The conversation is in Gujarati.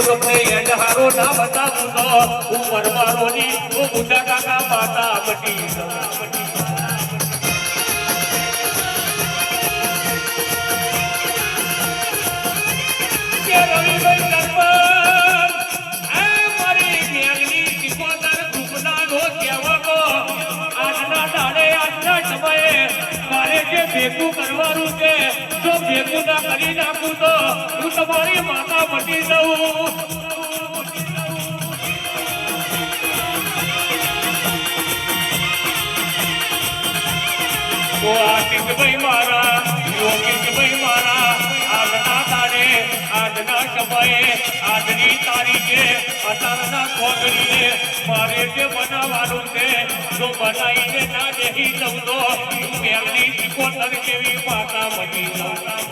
તમને એડ હારો ના બતાવું તો હું પરમારોની હું બુઢા કાકા માતા બની જાઉં. કે રવિભાઈ સરપંચ, આ મારી જ્ઞાનની શીખવનાર દુઃખનાનો કહેવાનો આજના દાડે આજના સમયે મારે જે ભેગું કરવાનું છે ભેગું કરી નાખું તો હું તમારી માતા બની જાઉં. ઓ આશિકભાઈ મારા યોગેશભાઈ મારા, આજના તારે, આજના સમયે, આજની તારીખે અત્યારના ખોગડીએ મારે જે બનાવવાનું છે, તો બનાવીને ના દેહી દઉં તો એમની શીખોતર કેવી માતા મટી જાઉં.